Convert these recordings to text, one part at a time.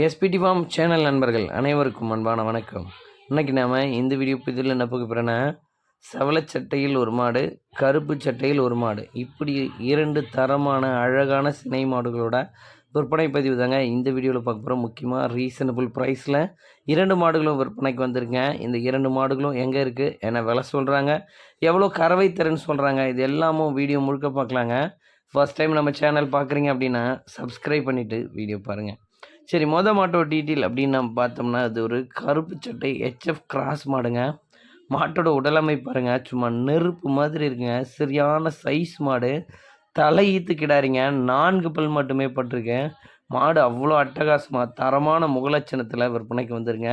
SPD form channel நண்பர்கள் அனைவருக்கும் அன்பான வணக்கம். இன்றைக்கி நாம் இந்த வீடியோ இதில் என்ன பார்க்க போகிறோன்னா சட்டையில் ஒரு மாடு கருப்பு சட்டையில் ஒரு மாடு. இப்படி இரண்டு தரமான அழகான சினை மாடுகளோட விற்பனை பதிவு தாங்க இந்த வீடியோவில் பார்க்க போகிறோம் முக்கியமாக ரீசனபிள் ப்ரைஸில் இரண்டு மாடுகளும் விற்பனைக்கு வந்திருக்கேன் இந்த இரண்டு மாடுகளும் எங்கே இருக்குது என்ன விலை சொல்கிறாங்க எவ்வளோ கறவை திறன் சொல்கிறாங்க இது எல்லாமும் வீடியோ முழுக்க பார்க்கலாங்க. ஃபர்ஸ்ட் டைம் நம்ம சேனல் பார்க்குறீங்க அப்படின்னா சப்ஸ்கிரைப் பண்ணிவிட்டு வீடியோ பாருங்கள் சரி மொத மாட்டோட டீட்டெயில் அப்படின்னு நம்ம பார்த்தோம்னா அது ஒரு கருப்பு சட்டை ஹெச்எஃப் கிராஸ் மாடுங்க. மாட்டோட உடலமை பாருங்கள் சும்மா நெருப்பு மாதிரி இருக்குங்க. சரியான சைஸ் மாடு. தலை ஈத்து கிடாரிங்க நான்கு பல் மட்டுமே பட்டிருக்கேன். மாடு அவ்வளோ அட்டகாசமாக தரமான முகலட்சணத்தில் விற்பனைக்கு வந்துருங்க.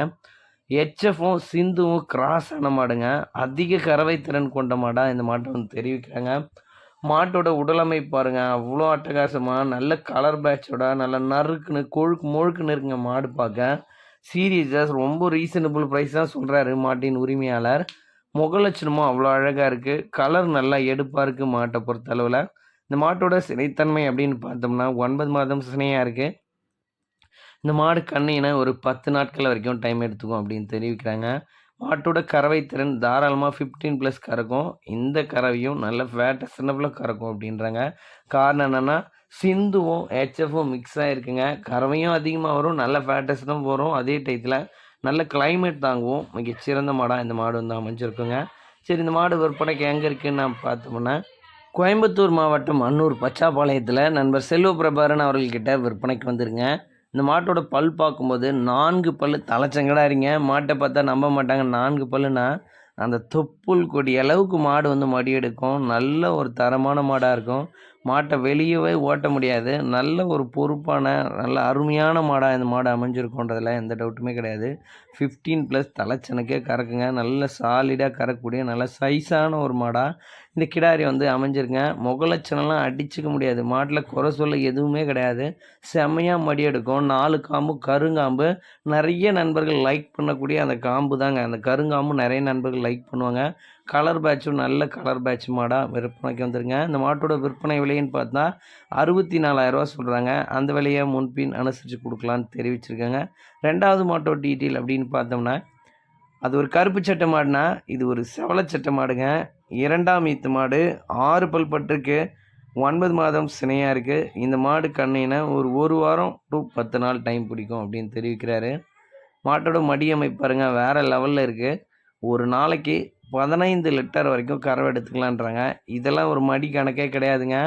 ஹெச்எஃப்பும் சிந்துவும் கிராஸ் ஆன மாடுங்க. அதிக கறவை திறன் கொண்ட மாடாக இந்த மாட்டை வந்து தெரிவிக்கிறாங்க. மாட்டோட உடலமை பாருங்க. அவ்வளோ அட்டகாசமாக நல்ல கலர் பேட்சோட நல்ல நறுக்குன்னு கொழுக்கு முழுக்குன்னு இருக்குங்க மாடு பார்க்க. சீரியஸாக ரொம்ப ரீசனபிள் ப்ரைஸ் தான் சொல்கிறாரு மாட்டின் உரிமையாளர். முகலட்சணமும் அவ்வளோ அழகாக இருக்குது கலர் நல்லா எடுப்பாக இருக்குது மாட்டை பொறுத்தளவில். இந்த மாட்டோட சினைத்தன்மை அப்படின்னு பார்த்தோம்னா ஒன்பது மாதம் சினையாக இருக்குது இந்த மாடு கண்ணினா ஒரு பத்து நாட்கள் வரைக்கும் டைம் எடுத்துக்கும் அப்படின்னு தெரிவிக்கிறாங்க. மாட்டோட கறவை திறன் தாராளமாக ஃபிஃப்டீன் ப்ளஸ் கறக்கும். இந்த கறவையும் நல்ல ஃபேட் சின்னப்பில் கறக்கும் அப்படின்றாங்க. காரணம் என்னென்னா சிந்துவும் ஹெச்எஃப்பும் மிக்ஸ் ஆகிருக்குங்க கறவையும் அதிகமாக வரும் நல்ல தான் வரும். அதே டயத்தில் நல்ல கிளைமேட் தாங்குவோம் மிகச்சிறந்த மாடாக இந்த மாடு வந்து அமைஞ்சிருக்குங்க. சரி இந்த மாடு விற்பனைக்கு எங்கே இருக்குன்னு நான் பார்த்தோம்னா கோயம்புத்தூர் மாவட்டம் அன்னூர் பச்சாப்பாளையத்தில் நண்பர் செல்வ பிரபாரன் அவர்கள்கிட்ட விற்பனைக்கு வந்துருங்க இந்த மாட்டோட பல் பார்க்கும்போது நான்கு பல் தலைச்சங்கடாரிங்க மாட்டை பார்த்தா நம்ப மாட்டாங்க. நான்கு பல்லுனா அந்த தொப்புள் கொடி அளவுக்கு மாடு வந்து மடி எடுக்கும் நல்ல ஒரு தரமான மாடாக இருக்கும். மாட்டை வெளியவே ஓட்ட முடியாது. நல்ல ஒரு பொறுப்பான நல்ல அருமையான மாடாக இந்த மாடு அமைஞ்சிருக்கோன்றதில் எந்த டவுட்டுமே கிடையாது. ஃபிஃப்டீன் ப்ளஸ் தலைச்சனுக்கே கறக்குங்க. நல்ல சாலிடாக கறக்கக்கூடிய நல்ல சைஸான ஒரு மாடாக இந்த கிடாரி வந்து அமைஞ்சிருங்க. முகலட்சணம்லாம் அடிச்சுக்க முடியாது. மாட்டில் குறை சொல்ல எதுவுமே கிடையாது. செம்மையாக மடி எடுக்கும். நாலு காம்பு கருங்காம்பு. நிறைய நண்பர்கள் லைக் பண்ணக்கூடிய அந்த காம்பு தாங்க அந்த கருங்காம்பு நிறைய நண்பர்கள் லைக் பண்ணுவாங்க. கலர் பேட்சும் நல்ல கலர் பேட்ச் மாடாக விற்பனைக்கு வந்துருங்க. இந்த மாட்டோட விற்பனை விலைன்னு பார்த்தா அறுபத்தி நாலாயிரரூவா சொல்கிறாங்க அந்த விலையை முன்பின் அனுசரித்து கொடுக்கலான்னு தெரிவிச்சிருக்காங்க. ரெண்டாவது மாட்டோ டீட்டெயில் அப்படின்னு பார்த்தோம்னா அது ஒரு கருப்பு சட்டை மாடுனா இது ஒரு செவலை சட்டை மாடுங்க. இரண்டாம் ஈத்து மாடு ஆறு பல் பட்டிருக்கு ஒன்பது மாதம் சினையாக இருக்குது இந்த மாடு கண்ணினா ஒரு ஒரு வாரம் டூ பத்து நாள் டைம் பிடிக்கும் அப்படின்னு தெரிவிக்கிறாரு. மாட்டோட மடி அமைப்பாருங்க வேறு லெவலில் இருக்குது ஒரு நாளைக்கு பதினைந்து லிட்டர் வரைக்கும் கறவை எடுத்துக்கலான்றாங்க. இதெல்லாம் ஒரு மடி கணக்கே கிடையாதுங்க.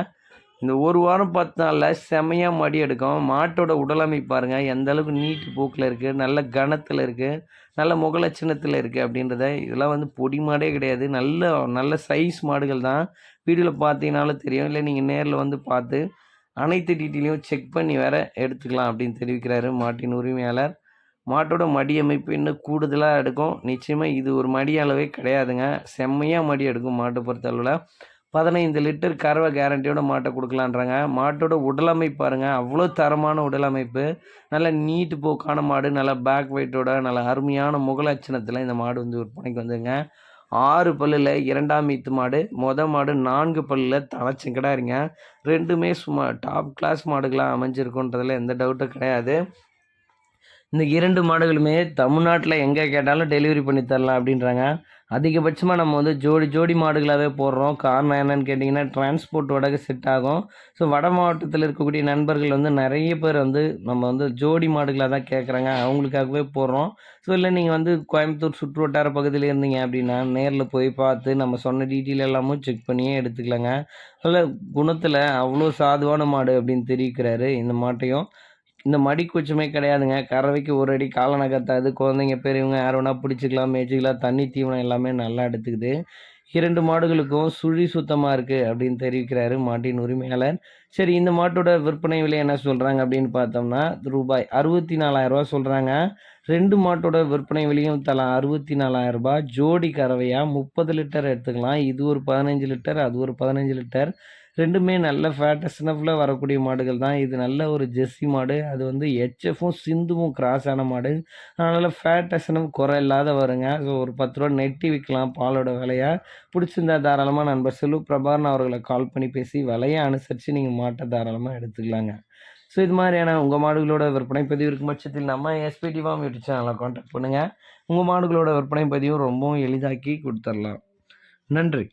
இந்த ஒரு வாரம் பத்து நாளில் செமையாக மடி எடுக்கும். மாட்டோட உடலமைப்பு பாருங்கள் எந்த அளவுக்கு நீட்டு போக்கில் இருக்குது நல்ல கனத்தில் இருக்குது நல்ல முகலட்சணத்தில் இருக்குது அப்படின்றத இதெல்லாம் வந்து பொடி மாடே கிடையாது. நல்ல நல்ல சைஸ் மாடுகள் தான். வீடியோவில் பார்த்தீங்கனாலும் தெரியும். இல்லை நீங்கள் நேரில் வந்து பார்த்து அனைத்து டீட்டெயிலையும் செக் பண்ணி வேற எடுத்துக்கலாம் அப்படின்னு தெரிவிக்கிறாரு மாட்டின் உரிமையாளர். மாட்டோட மடி அமைப்பு இன்னும் கூடுதலாக எடுக்கும். நிச்சயமாக இது ஒரு மடி அளவே கிடையாதுங்க. செம்மையாக மடி எடுக்கும் மாட்டை பொறுத்தளவில் பதினைந்து லிட்டர் கறவை கேரண்டியோட மாட்டை கொடுக்கலான்றாங்க. மாட்டோட உடலமைப்பு பாருங்கள் அவ்வளோ தரமான உடலமைப்பு. நல்ல நீட்டு போக்கான மாடு நல்ல பேக் வெயிட்டோட நல்ல அருமையான முகலட்சணத்தில் இந்த மாடு வந்து விற்பனைக்கு வந்துங்க ஆறு பல்லில் இரண்டாம் ஈத்து மாடு மொத மாடு நான்கு பல்லில் தலைச்சங்கடாருங்க ரெண்டுமே சும்மா டாப் கிளாஸ் மாடுகளாக அமைஞ்சிருக்குன்றதுல எந்த டவுட்டும் கிடையாது. இந்த இரண்டு மாடுகளுமே தமிழ்நாட்டில் எங்கே கேட்டாலும் டெலிவரி பண்ணி தரலாம் அப்படின்றாங்க. அதிகபட்சமாக நம்ம வந்து ஜோடி ஜோடி மாடுகளாகவே போடுறோம். காரணம் என்னென்னு கேட்டிங்கன்னா டிரான்ஸ்போர்ட்டோட செட் ஆகும். ஸோ வட மாவட்டத்தில் இருக்கக்கூடிய நண்பர்கள் வந்து நிறைய பேர் வந்து நம்ம வந்து ஜோடி மாடுகளாக தான் கேட்குறாங்க அவங்களுக்காகவே போடுறோம். ஸோ இல்லை நீங்கள் வந்து கோயம்புத்தூர் சுற்று வட்டார பகுதியில் இருந்தீங்க அப்படின்னா நேரில் போய் பார்த்து நம்ம சொன்ன டீட்டெயில் எல்லாமும் செக் பண்ணியே எடுத்துக்கலாங்க. அதில் குணத்தில் அவ்வளோ சாதுவான மாடு அப்படின்னு தெரிவிக்கிறாரு இந்த மாட்டையும். இந்த மடி கூச்சமே கிடையாதுங்க. கறவைக்கு ஒரு அடி காலை நகர்த்தாது குழந்தைங்க பெரியவங்க யார் வேணால் பிடிச்சிக்கலாம் மேய்ச்சிக்கலாம். தண்ணி தீவனம் எல்லாமே நல்லா எடுத்துக்குது. இரண்டு மாடுகளுக்கும் சுழி சுத்தமாக இருக்குது அப்படின்னு தெரிவிக்கிறாரு மாட்டின் உரிமையாளர். சரி இந்த மாட்டோட விற்பனை விலை என்ன சொல்கிறாங்க அப்படின்னு பார்த்தோம்னா ரூபாய் அறுபத்தி நாலாயிரரூபா சொல்கிறாங்க ரெண்டு மாட்டோட விற்பனை விலையும் தலா அறுபத்தி நாலாயிரரூபா ஜோடி கறவையாக முப்பது லிட்டர் எடுத்துக்கலாம். இது ஒரு பதினஞ்சு லிட்டர் அது ஒரு பதினஞ்சு லிட்டர். ரெண்டுமே நல்ல ஃபேட்டஸ்னஃபில் வரக்கூடிய மாடுகள் தான். இது நல்ல ஒரு ஜெர்சி மாடு. அது வந்து ஹெச்எஃப்பும் சிந்துவும் கிராஸ் ஆன மாடு. அதனால் ஃபேட்டஸ்னும் குறை இல்லாத வருங்க. ஸோ ஒரு பத்து ரூபா நெட்டி விற்கலாம் பாலோட விலையை. பிடிச்சிருந்தா தாராளமாக நண்பர் செல்வ பிரபாரன் அவர்களை கால் பண்ணி பேசி விலையை அனுசரித்து நீங்கள் மாட்டை தாராளமாக எடுத்துக்கலாங்க. ஸோ இது மாதிரியான உங்கள் மாடுகளோட விற்பனை பதிவு இருக்கும் பட்சத்தில் நம்ம எஸ்பிடி ஃபார்ம் யூடியூப் சேனலை காண்டாக்ட் பண்ணுங்கள் உங்கள் மாடுகளோட விற்பனை பதிவும் ரொம்பவும் எளிதாக்கி கொடுத்துர்லாம். நன்றி.